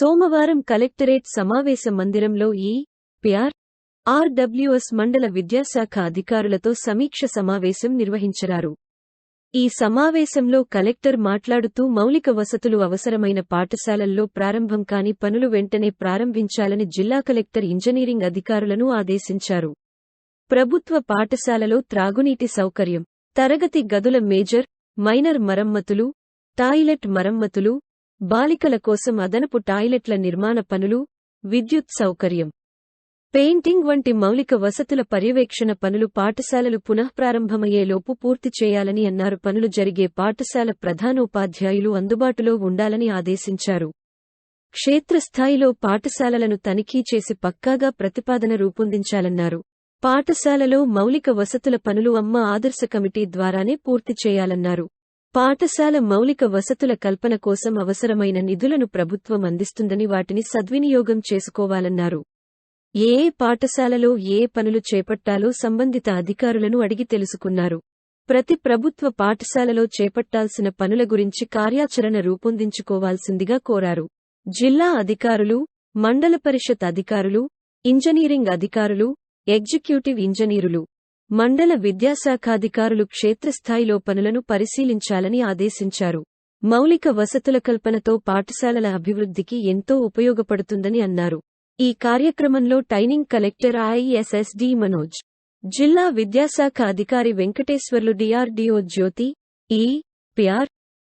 సోమవారం కలెక్టరేట్ సమావేశ మందిరంలో ఈ పిఆర్ ఆర్డబ్ల్యూఎస్ మండల విద్యాశాఖ అధికారులతో సమీక్ష సమావేశం నిర్వహించరారు. ఈ సమావేశంలో కలెక్టర్ మాట్లాడుతూ మౌలిక వసతులు అవసరమైన పాఠశాలల్లో ప్రారంభం కాని పనులు వెంటనే ప్రారంభించాలని జిల్లా కలెక్టర్ ఇంజనీరింగ్ అధికారులను ఆదేశించారు. ప్రభుత్వ పాఠశాలలో త్రాగునీటి సౌకర్యం తరగతి గదుల మేజర్ మైనర్ మరమ్మతులు టాయిలెట్ మరమ్మతులు బాలికల కోసం అదనపు టాయిలెట్ల నిర్మాణ పనులు విద్యుత్ సౌకర్యం. పెయింటింగ్ వంటి మౌలిక వసతుల పర్యవేక్షణ పనులు పాఠశాలలు పునఃప్రారంభమయ్యేలోపు పూర్తి చేయాలని అన్నారు. పనులు జరిగే పాఠశాల ప్రధానోపాధ్యాయులు అందుబాటులో ఉండాలని ఆదేశించారు. క్షేత్రస్థాయిలో పాఠశాలలను తనిఖీ చేసి పక్కాగా ప్రతిపాదన రూపొందించాలన్నారు. పాఠశాలలో మౌలిక వసతుల పనులు అమ్మ ఆదర్శ కమిటీ ద్వారానే పూర్తి చేయాలన్నారు. పాఠశాల మౌలిక వసతుల కల్పన కోసం అవసరమైన నిధులను ప్రభుత్వం అందిస్తుందని వాటిని సద్వినియోగం చేసుకోవాలన్నారు. ఏ పాఠశాలలో ఏ పనులు చేపట్టాలో సంబంధిత అధికారులను అడిగి తెలుసుకున్నారు. ప్రతి ప్రభుత్వ పాఠశాలలో చేపట్టాల్సిన పనుల గురించి కార్యాచరణ రూపొందించుకోవాల్సిందిగా కోరారు. జిల్లా అధికారులు మండల పరిషత్ అధికారులు ఇంజనీరింగ్ అధికారులు ఎగ్జిక్యూటివ్ ఇంజనీరులు మండల విద్యాశాఖాధికారులు క్షేత్రస్థాయిలో పనులను పరిశీలించాలని ఆదేశించారు. మౌలిక వసతుల కల్పనతో పాఠశాలల అభివృద్ధికి ఎంతో ఉపయోగపడుతుందని అన్నారు. ఈ కార్యక్రమంలో టైనింగ్ కలెక్టర్ ఐఎస్ఎస్డి మనోజ్ జిల్లా విద్యాశాఖ అధికారి వెంకటేశ్వర్లు డిఆర్డీఓ జ్యోతి ఈ పిఆర్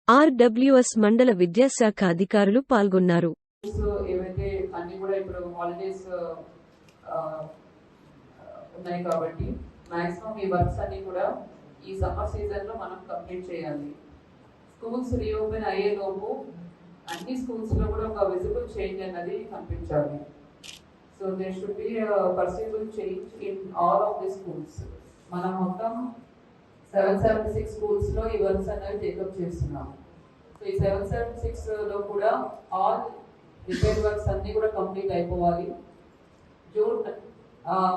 ఆర్డబ్ల్యూఎస్ మండల విద్యాశాఖ అధికారులు పాల్గొన్నారు. ఉన్నాయి కాబట్టి మాక్సిమం ఈ వర్క్స్ అన్ని కూడా ఈ సమ్మర్ సీజన్లో మనం కంప్లీట్ చేయాలి. స్కూల్స్ రీఓపెన్ అయ్యే లోపు అన్ని స్కూల్స్లో కూడా ఒక విజిబుల్ చేంజ్ అన్నది కనిపించాలి. So they should be perceivable change in all of the schools మనం మొత్తం సెవెన్ సెవెన్ సిక్స్ స్కూల్స్లో ఈ వర్క్స్ అనేవి టేకప్ చేస్తున్నాం. సో ఈ సెవెన్ సెవెన్ సిక్స్లో కూడా ఆల్ రిపేర్ వర్క్స్ అన్ని కూడా కంప్లీట్ అయిపోవాలి. జూన్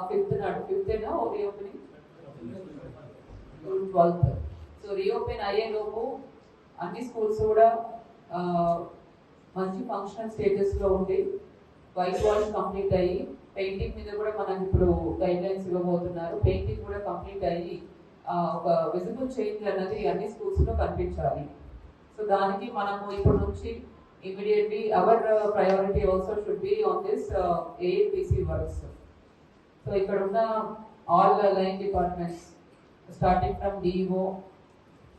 ఫిఫ్త్ నాడు ఫిఫ్త్ ఏనా? Reopening June twelfth so reopen అయ్యే లోపు అన్ని స్కూల్స్ కూడా మంచి ఫంక్షనల్ స్టేటస్లో ఉండి వైట్ వాష్ కంప్లీట్ అయ్యి పెయింటింగ్ మీద కూడా మనకి ఇప్పుడు గైడ్ లైన్స్ ఇవ్వబోతున్నారు. పెయింటింగ్ కూడా కంప్లీట్ అయ్యి ఒక విజిబుల్ చేంజ్ అన్నది అన్ని స్కూల్స్లో కనిపించాలి. సో దానికి మనము ఇప్పటి నుంచి immediately our priority also should be on this ALPC works so ఇక్కడ ఉన్న all the line departments, starting from DO,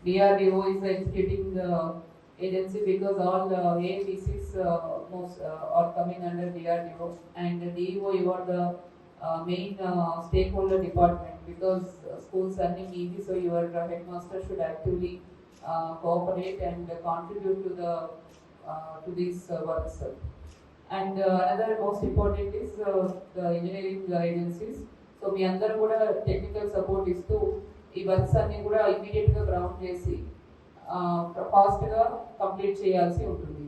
DRDO is the executing uh, agency because all the uh, AMBCs uh, most, uh, are coming under DRDO and DO you are the uh, main uh, stakeholder department because uh, schools are in easy so your uh, headmaster should actively uh, cooperate and contribute to the uh, to these uh, works. And uh, another most important is uh, the engineering agencies. So మీ అందరూ కూడా technical support ఇస్తూ ఈ works అన్ని కూడా ఇమీడియట్గా ground చేసి ఫాస్ట్గా complete చేయాల్సి ఉంటుంది.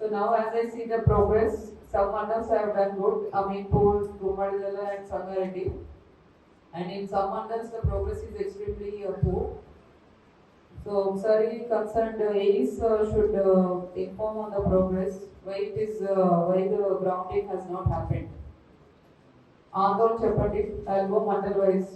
So now as I see the progress some others have done good Ameenpur Gummadidala and Sangareddy and in some others the progress is extremely poor so ఒకసారి concerned AEs should inform on the progress why it is why the grounding has not happened ఆందోళన చెప్పండి. I go mandal wise